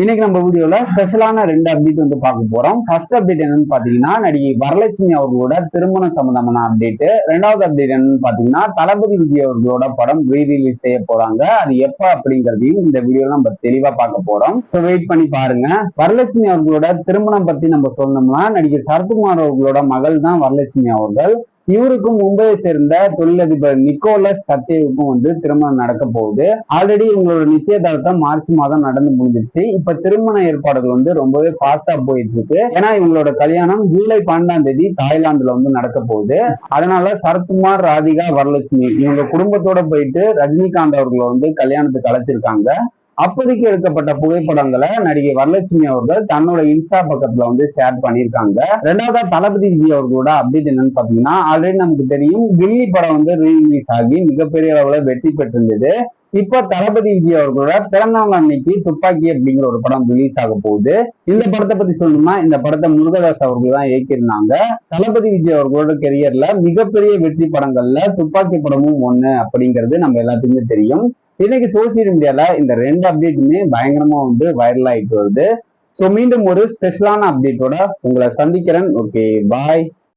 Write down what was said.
இன்னைக்கு நம்ம வீடியோல ஸ்பெஷலான ரெண்டு அப்டேட் வந்து பார்க்க போறோம். ஃபர்ஸ்ட் அப்டேட் என்னன்னு பாத்தீங்கன்னா நடிகை வரலட்சுமி அவர்களோட திருமணம் சம்பந்தமான அப்டேட் ரெண்டாவது அப்டேட் என்னன்னு பாத்தீங்கன்னா தளபதி விஜய் அவர்களோட படம் ரீ ரிலீஸ் செய்ய போறாங்க. அது எப்ப அப்படிங்கறதையும் இந்த வீடியோல நம்ம தெளிவா பார்க்க போறோம். சோ வெயிட் பண்ணி பாருங்க. வரலட்சுமி அவர்களோட திருமணம் பத்தி நம்ம சொன்னோம்னா நடிகர் சரத்குமார் அவர்களோட மகள் தான் வரலட்சுமி அவர்கள். இவருக்கும் மும்பையை சேர்ந்த தொழிலதிபர் நிக்கோலஸ் சத்யவுக்கும் வந்து திருமணம் நடக்க போகுது. ஆல்ரெடி இவங்களோட நிச்சயதார்த்தம் மார்ச் மாதம் நடந்து முடிஞ்சிருச்சு. இப்ப திருமண ஏற்பாடுகள் வந்து ரொம்பவே ஃபாஸ்டா போயிட்டு இருக்கு. ஏன்னா இவங்களோட கல்யாணம் ஜூலை பன்னெண்டாம் தேதி தாய்லாந்துல வந்து நடக்க போகுது. அதனால சரத்குமார் ராதிகா வரலட்சுமி இவங்க குடும்பத்தோட போயிட்டு ரஜினிகாந்த் அவர்களை வந்து கல்யாணத்துக்கு அழைச்சிருக்காங்க. அப்போதைக்கு எடுக்கப்பட்ட புகைப்படங்களை நடிகை வரலட்சுமி அவர்கள் தன்னோட இன்ஸ்டா பக்கத்துல வந்து ஷேர் பண்ணியிருக்காங்க. ரெண்டாவதா தளபதி விஜய் அவர்களோட அப்டேட் என்னன்னு பாத்தீங்கன்னா ஆல்ரெடி நமக்கு தெரியும் கில்லி படம் வந்து ரீரிலீஸ் ஆகி மிகப்பெரிய அளவுல வெற்றி பெற்றிருந்தது. இப்ப தளபதி விஜய் அவர்களோட பிறந்தநாள் அன்னைக்கு துப்பாக்கி அப்படிங்கிற ஒரு படம் ரிலீஸ் ஆக போகுது. இந்த படத்தை பத்தி சொல்லணும்னா இந்த படத்தை முருகதாஸ் அவர்கள் தான் இயக்கியிருந்தாங்க. தளபதி விஜய் அவர்களோட கெரியர்ல மிகப்பெரிய வெற்றி படங்கள்ல துப்பாக்கி படமும் ஒண்ணு அப்படிங்கிறது நம்ம எல்லாத்துக்குமே தெரியும். இன்னைக்கு சோசியல் மீடியால இந்த ரெண்டு அப்டேட்டுமே பயங்கரமா வந்து வைரல் ஆயிட்டு வருது. ஸோ மீண்டும் ஒரு ஸ்பெஷலான அப்டேட்டோட உங்களை சந்திக்கிறேன். Okay bye